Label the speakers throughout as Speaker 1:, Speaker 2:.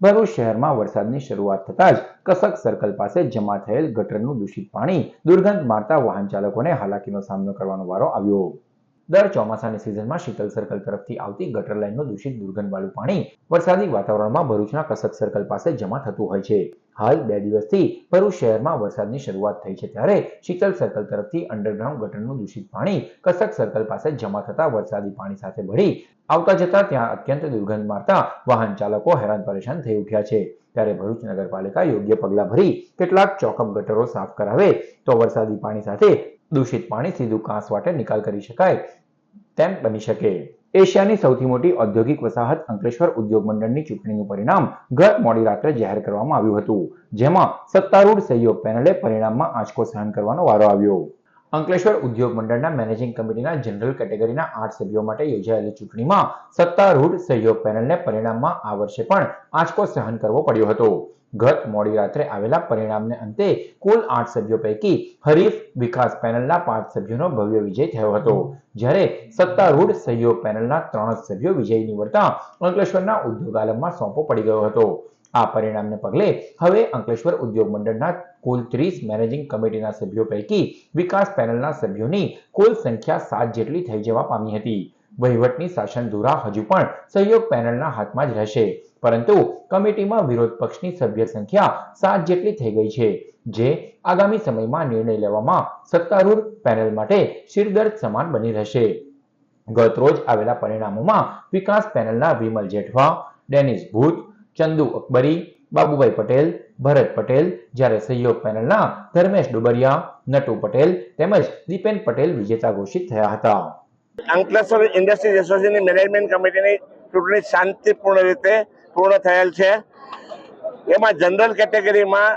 Speaker 1: ભરૂચ શહેરમાં વરસાદની શરૂઆત થતાં જ કસક સર્કલ પાસે જમા થયેલ ગટરનું દૂષિત પાણી દુર્ગંધ મારતા વાહન ચાલકોને હાલાકીનો સામનો કરવાનો વારો આવ્યો. દર ચોમાસાની સિઝનમાં શીતલ સર્કલ તરફથી આવતી ગટર લાઇનનું દૂષિત દુર્ગંધવાળું પાણી વરસાદી વાતાવરણમાં ભરૂચના કસક સર્કલ પાસે જમા થતું હોય છે. હાલ બે દિવસથી ભરૂચ શહેરમાં વરસાદની શરૂઆત થઈ છે ત્યારે શીતલ સર્કલ તરફથી અંડરગ્રાઉન્ડ ગટરનું દૂષિત પાણી કસક સર્કલ પાસે જમા થતા વરસાદી પાણી સાથે ભળી આવતા જતા ત્યાં અત્યંત દુર્ગંધ મારતા વાહન ચાલકો હેરાન પરેશાન થઈ ઉઠ્યા છે. ત્યારે ભરૂચ નગરપાલિકા યોગ્ય પગલાં ભરી કેટલાક ચોકમ ગટરો સાફ કરાવે તો વરસાદી પાણી સાથે દૂષિત પાણી સીધું કાંસવાટે નિકાલ કરી શકાય તેમ બની શકે. એશિયાની સૌથી મોટી ઔદ્યોગિક વસાહત અંકલેશ્વર ઉદ્યોગ મંડળની ચૂંટણીનું પરિણામ ગત મોડી રાત્રે જાહેર કરવામાં આવ્યું હતું, જેમાં સત્તારૂઢ સહયોગ પેનલે પરિણામમાં આંચકો સહન કરવાનો વારો આવ્યો. અંકલેશ્વર ઉદ્યોગ મંડળના મેનેજિંગ કમિટીના જનરલ કેટેગરીના આઠ સભ્યો માટે યોજાયેલી ચૂંટણીમાં સત્તારૂઢ સહયોગ પેનલને પરિણામમાં આ વર્ષે પણ આંચકો સહન કરવો પડ્યો હતો. ગત મોડી રાત્રે આવેલા પરિણામને અંતે કુલ આઠ સભ્યો પૈકી હરીફ વિકાસ પેનલના પાંચ સભ્યોનો ભવ્ય વિજય થયો હતો. જ્યારે સત્તારૂઢ સહયોગ પેનલના ત્રણ સભ્યો વિજય નીવડતા અંકલેશ્વરના ઉદ્યોગ આલમમાં સોંપો પડી ગયો હતો. આ પરિણામને પગલે હવે અંકલેશ્વર ઉદ્યોગ મંડળના કુલ ત્રીસ મેનેજિંગ કમિટીના સભ્યો પૈકી વિકાસ પેનલના સભ્યોની કુલ સંખ્યા સાત જેટલી થઈ જવા પામી હતી. વહીવટની શાસન ધુરા હજુ પણ સહયોગ પેનલના હાથમાં જ રહેશે. પરંતુ કમિટીમાં વિરોધ પક્ષની સભ્ય સંખ્યા સાત જેટલી થઈ ગઈ છે, જે આગામી સમયમાં નિર્ણય લેવામાં સત્તારૂઢ પેનલ માટે શિરદર્દ સમાન બની રહેશે. ગત રોજ આવેલા પરિણામોમાં વિકાસ પેનલના વિમલ જેઠવા, ડેનિસ ભૂત, ચંદુ અકબરી બાબુભાઈ પટેલ, ભરત પટેલ, જ્યારે સહયોગ પેનલના ધર્મેશ ડુબરિયા, નટુ પટેલ તેમજ દીપેન પટેલ વિજેતા ઘોષિત થયા હતા.
Speaker 2: અંકલેશ્વર ઇન્ડસ્ટ્રીઝ એસોસિએશનની મેનેજમેન્ટ કમિટીની ચૂંટણી શાંતિપૂર્ણ રીતે પૂર્ણ થયેલ છે. એમાં જનરલ કેટેગરીમાં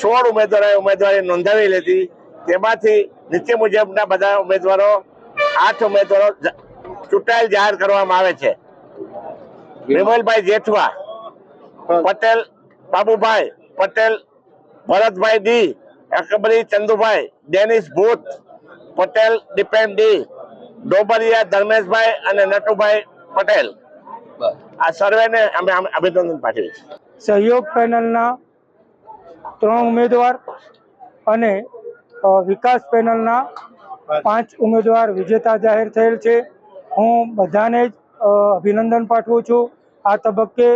Speaker 2: સોળ ઉમેદવારોએ ઉમેદવારી નોંધાવી લીધી. તેમાંથી નીચે મુજબના બધા ઉમેદવારો, આઠ ઉમેદવારો ચૂંટાયેલ જાહેર કરવામાં આવે છે. Vimalbhai Jethva Patel Babubhai Patel Bharatbhai D Akbari Chandubhai Dennis Bhut Patel Dipen D Dobariya Dharmeshbhai અને નટુભાઈ પટેલ. આ સર્વેને અમે અભિનંદન પાઠવીએ છીએ.
Speaker 3: સહયોગ પેનલના ત્રણ ઉમેદવાર અને વિકાસ પેનલના પાંચ ઉમેદવાર વિજેતા જાહેર થયેલ છે. હું બધાને જ અભિનંદન પાઠવું છું. આ તબક્કે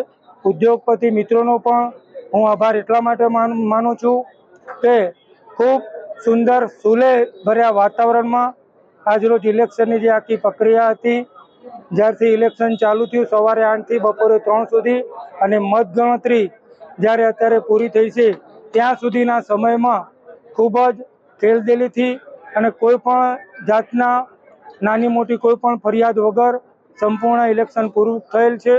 Speaker 3: ઉદ્યોગપતિ મિત્રોનો પણ હું આભાર એટલા માટે માન- છું કે ખૂબ સુંદર, સુલે ભર્યા વાતાવરણમાં આજરોજ ઇલેક્શનની જે આખી પ્રક્રિયા હતી, જ્યારથી ઇલેક્શન ચાલુ થયું સવારે આઠથી બપોરે ત્રણ સુધી અને મતગણતરી જ્યારે અત્યારે પૂરી થઈ છે, ત્યાં સુધીના સમયમાં ખૂબ જ ખેલદિલીથી અને કોઈ પણ જાતના નાની મોટી કોઈ પણ ફરિયાદ વગર સંપૂર્ણ ઇલેક્શન પૂરું થયેલ છે.